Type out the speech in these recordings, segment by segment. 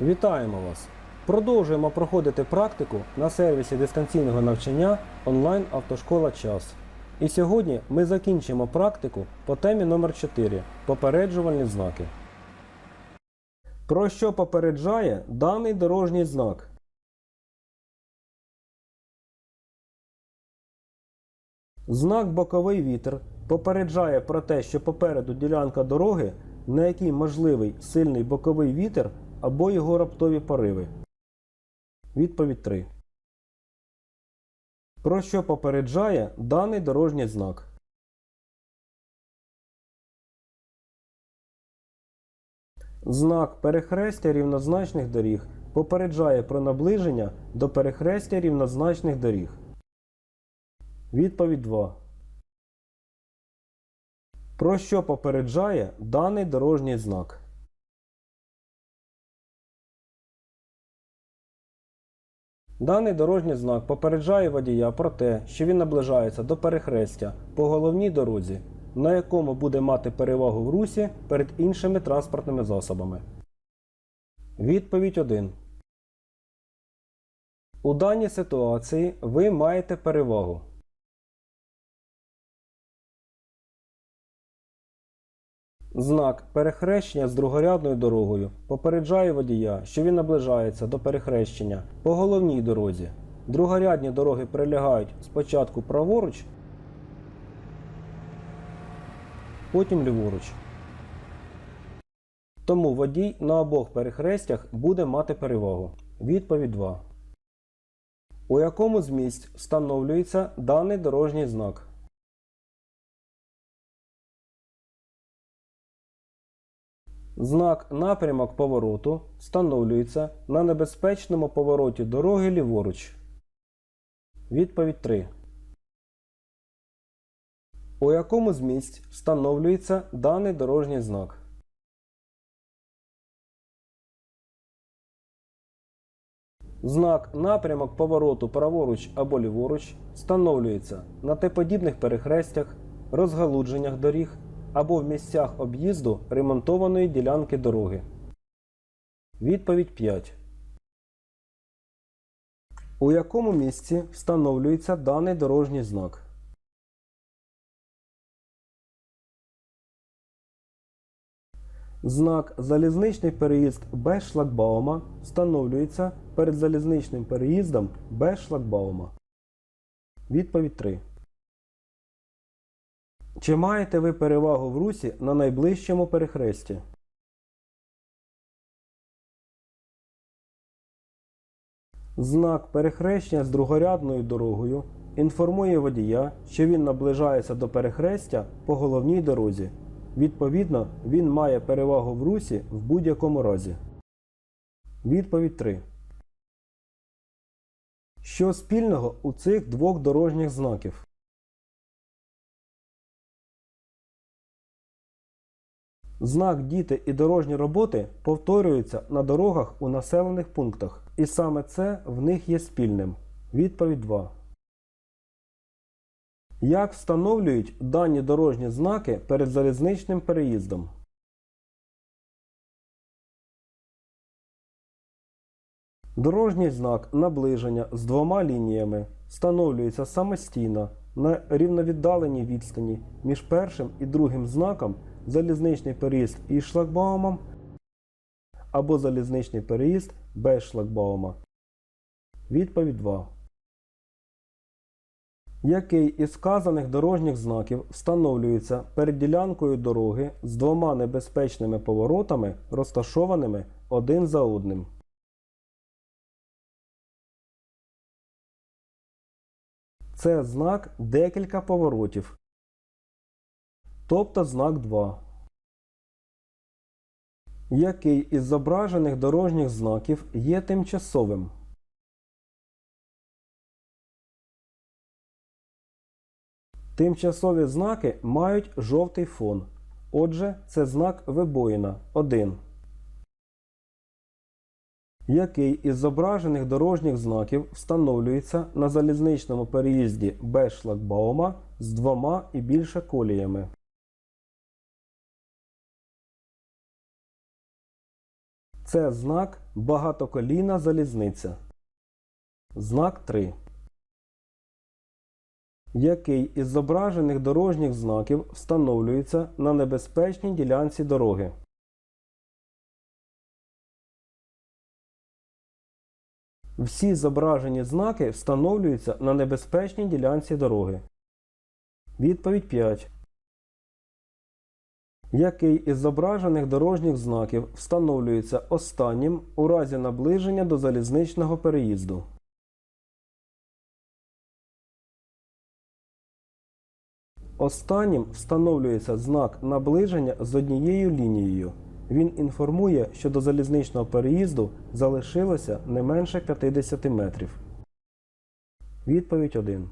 Вітаємо вас! Продовжуємо проходити практику на сервісі дистанційного навчання онлайн автошкола час. І сьогодні ми закінчимо практику по темі номер 4 попереджувальні знаки. Про що попереджає даний дорожній знак? Знак боковий вітер попереджає про те, що попереду ділянка дороги, на якій можливий сильний боковий вітер або його раптові пориви. Відповідь 3. Про що попереджає даний дорожній знак? Знак перехрестя рівнозначних доріг попереджає про наближення до перехрестя рівнозначних доріг. Відповідь 2. Про що попереджає даний дорожній знак? Даний дорожній знак попереджає водія про те, що він наближається до перехрестя по головній дорозі, на якому буде мати перевагу в русі перед іншими транспортними засобами. Відповідь 1. У даній ситуації ви маєте перевагу. Знак перехрещення з другорядною дорогою попереджає водія, що він наближається до перехрещення по головній дорозі. Другорядні дороги прилягають спочатку праворуч, потім ліворуч. Тому водій на обох перехрестях буде мати перевагу. Відповідь 2. У якому з місць встановлюється даний дорожній знак? Знак напрямок повороту встановлюється на небезпечному повороті дороги ліворуч. Відповідь 3. У якому з місць встановлюється даний дорожній знак? Знак напрямок повороту праворуч або ліворуч встановлюється на Т-подібних перехрестях, розгалудженнях доріг або в місцях об'їзду ремонтованої ділянки дороги. Відповідь 5. У якому місці встановлюється даний дорожній знак? Знак залізничний переїзд без шлагбаума встановлюється перед залізничним переїздом без шлагбаума. Відповідь 3. Чи маєте ви перевагу в русі на найближчому перехресті? Знак перехрещення з другорядною дорогою інформує водія, що він наближається до перехрестя по головній дорозі. Відповідно, він має перевагу в русі в будь-якому разі. Відповідь 3. Що спільного у цих двох дорожніх знаків? Знак діти і дорожні роботи повторюються на дорогах у населених пунктах, і саме це в них є спільним. Відповідь 2. Як встановлюють дані дорожні знаки перед залізничним переїздом? Дорожній знак наближення з двома лініями встановлюється самостійно на рівновіддаленій відстані між першим і другим знаком залізничний переїзд із шлагбаумом або залізничний переїзд без шлагбаума. Відповідь 2. Який із сказаних дорожніх знаків встановлюється перед ділянкою дороги з двома небезпечними поворотами, розташованими один за одним? Це знак декілька поворотів. Тобто знак 2. Який із зображених дорожніх знаків є тимчасовим? Тимчасові знаки мають жовтий фон. Отже, це знак вибоїна 1. Який із зображених дорожніх знаків встановлюється на залізничному переїзді без шлагбаума з двома і більше коліями? Це знак багатоколійна залізниця. Знак 3. Який із зображених дорожніх знаків встановлюється на небезпечній ділянці дороги? Всі зображені знаки встановлюються на небезпечній ділянці дороги. Відповідь 5. Який із зображених дорожніх знаків встановлюється останнім у разі наближення до залізничного переїзду? Останнім встановлюється знак наближення з однією лінією. Він інформує, що до залізничного переїзду залишилося не менше 50 метрів. Відповідь 1.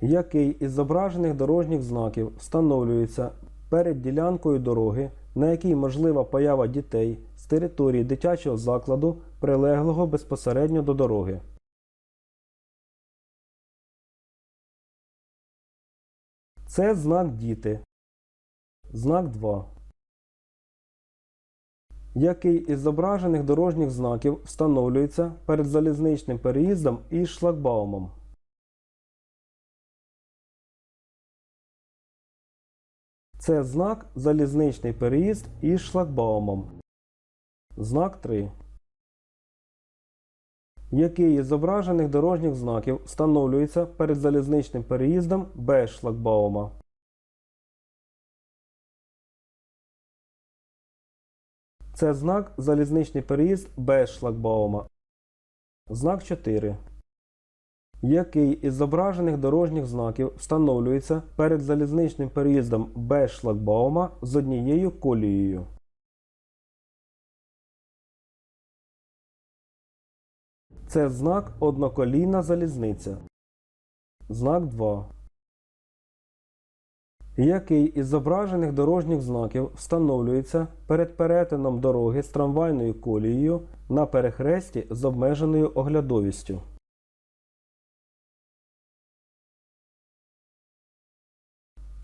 Який із зображених дорожніх знаків встановлюється перед ділянкою дороги, на якій можлива поява дітей з території дитячого закладу, прилеглого безпосередньо до дороги? Це знак діти. Знак 2. Який із зображених дорожніх знаків встановлюється перед залізничним переїздом із шлагбаумом? Це знак залізничний переїзд із шлагбаумом. Знак 3. Який із зображених дорожніх знаків встановлюється перед залізничним переїздом без шлагбаума? Це знак залізничний переїзд без шлагбаума. Знак 4. Який із зображених дорожніх знаків встановлюється перед залізничним переїздом без шлагбаума з однією колією? Це знак одноколійна залізниця. Знак 2. Який із зображених дорожніх знаків встановлюється перед перетином дороги з трамвайною колією на перехресті з обмеженою оглядовістю?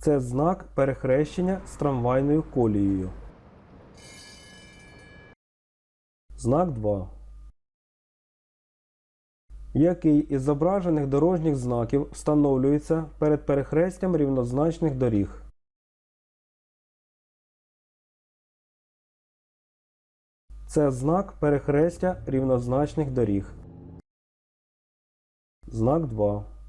Це знак перехрещення з трамвайною колією. Знак 2. Який із зображених дорожніх знаків встановлюється перед перехрестям рівнозначних доріг? Це знак перехрестя рівнозначних доріг. Знак 2.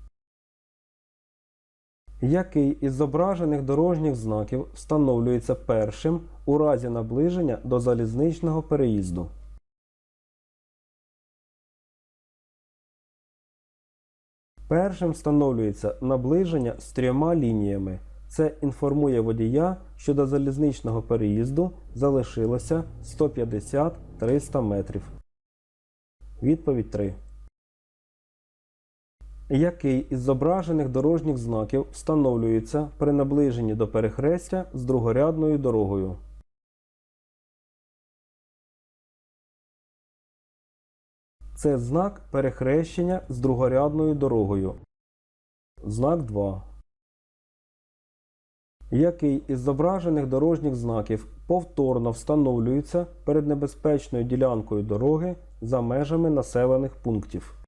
Який із зображених дорожніх знаків встановлюється першим у разі наближення до залізничного переїзду? Першим встановлюється наближення з трьома лініями. Це інформує водія, що до залізничного переїзду залишилося 150-300 метрів. Відповідь 3. Який із зображених дорожніх знаків встановлюється при наближенні до перехрестя з другорядною дорогою? Це знак перехрещення з другорядною дорогою. Знак 2. Який із зображених дорожніх знаків повторно встановлюється перед небезпечною ділянкою дороги за межами населених пунктів?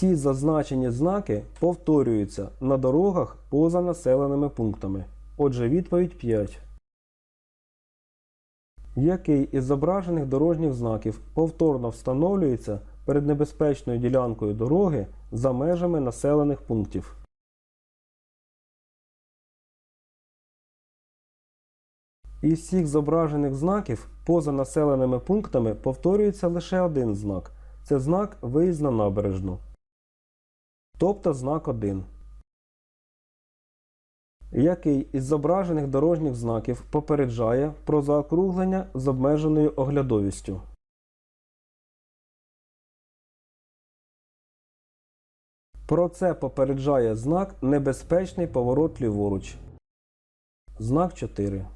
Всі зазначені знаки повторюються на дорогах поза населеними пунктами. Отже, відповідь 5. Який із зображених дорожніх знаків повторно встановлюється перед небезпечною ділянкою дороги за межами населених пунктів? Із всіх зображених знаків поза населеними пунктами повторюється лише один знак. Це знак виїзд на набережну. Тобто знак 1. Який із зображених дорожніх знаків попереджає про заокруглення з обмеженою оглядовістю? Про це попереджає знак Небезпечний поворот ліворуч. Знак 4.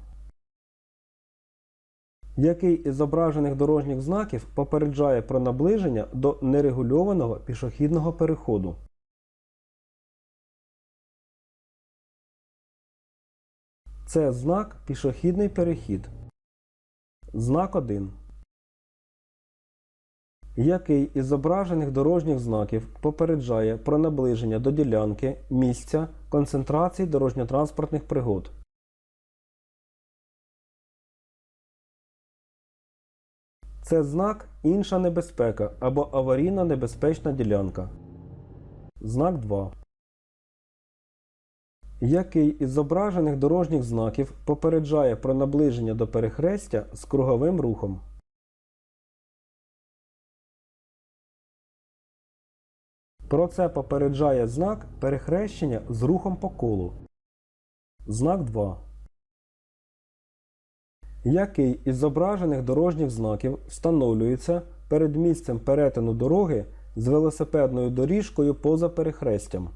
Який із зображених дорожніх знаків попереджає про наближення до нерегульованого пішохідного переходу? Це знак пішохідний перехід. Знак 1. Який із зображених дорожніх знаків попереджає про наближення до ділянки місця концентрації дорожньо-транспортних пригод? Це знак інша небезпека або аварійна небезпечна ділянка. Знак 2. Який із зображених дорожніх знаків попереджає про наближення до перехрестя з круговим рухом? Про це попереджає знак перехрещення з рухом по колу. Знак 2. Який із зображених дорожніх знаків встановлюється перед місцем перетину дороги з велосипедною доріжкою поза перехрестям?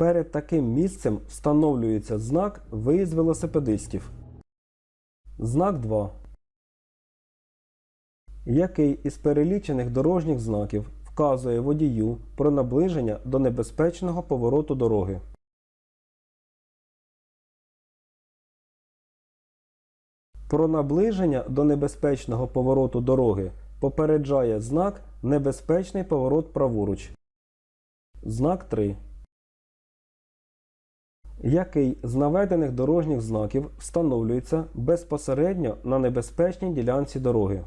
Перед таким місцем встановлюється знак Виїзд велосипедистів. Знак 2. Який із перелічених дорожніх знаків вказує водію про наближення до небезпечного повороту дороги? Про наближення до небезпечного повороту дороги попереджає знак Небезпечний поворот праворуч. Знак 3. Який з наведених дорожніх знаків встановлюється безпосередньо на небезпечній ділянці дороги?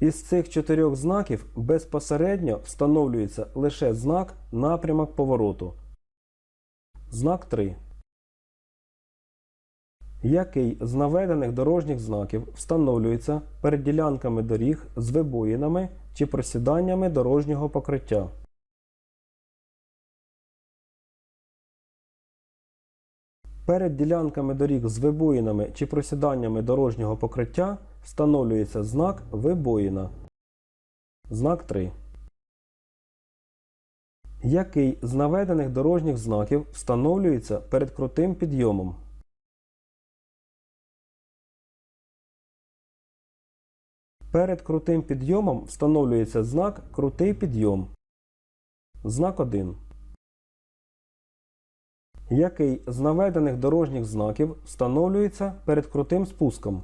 Із цих чотирьох знаків безпосередньо встановлюється лише знак напрямок повороту. Знак 3. Який з наведених дорожніх знаків встановлюється перед ділянками доріг з вибоїнами чи просіданнями дорожнього покриття? Перед ділянками доріг з вибоїнами чи просіданнями дорожнього покриття встановлюється знак вибоїна. Знак 3. Який з наведених дорожніх знаків встановлюється перед крутим підйомом? Перед крутим підйомом встановлюється знак Крутий підйом. Знак 1. Який з наведених дорожніх знаків встановлюється перед крутим спуском?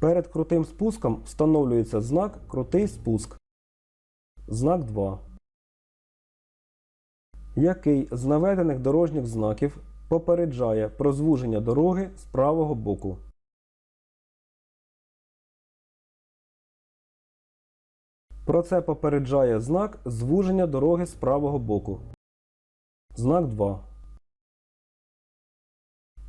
Перед крутим спуском встановлюється знак Крутий спуск. Знак 2. Який з наведених дорожніх знаків попереджає про звуження дороги з правого боку? Про це попереджає знак звуження дороги з правого боку. Знак 2.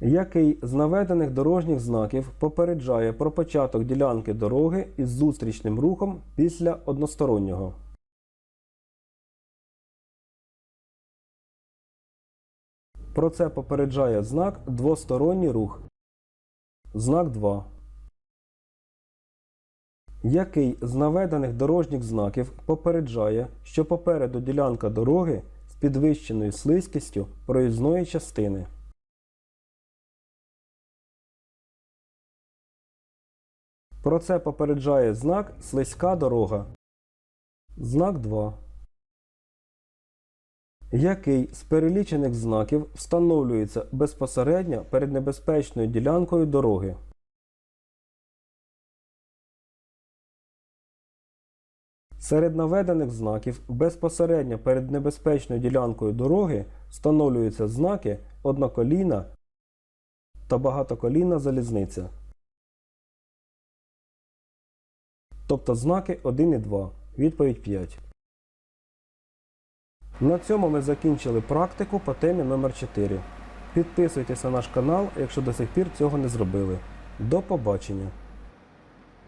Який з наведених дорожніх знаків попереджає про початок ділянки дороги із зустрічним рухом після одностороннього? Про це попереджає знак двосторонній рух. Знак 2. Який з наведених дорожніх знаків попереджає, що попереду ділянка дороги з підвищеною слизькістю проїзної частини? Про це попереджає знак Слизька дорога. Знак 2. Який з перелічених знаків встановлюється безпосередньо перед небезпечною ділянкою дороги? Серед наведених знаків безпосередньо перед небезпечною ділянкою дороги встановлюються знаки одноколійна та багатоколійна залізниця. Тобто знаки 1 і 2. Відповідь 5. На цьому ми закінчили практику по темі номер 4 Підписуйтесь на наш канал, якщо до сих пір цього не зробили. До побачення!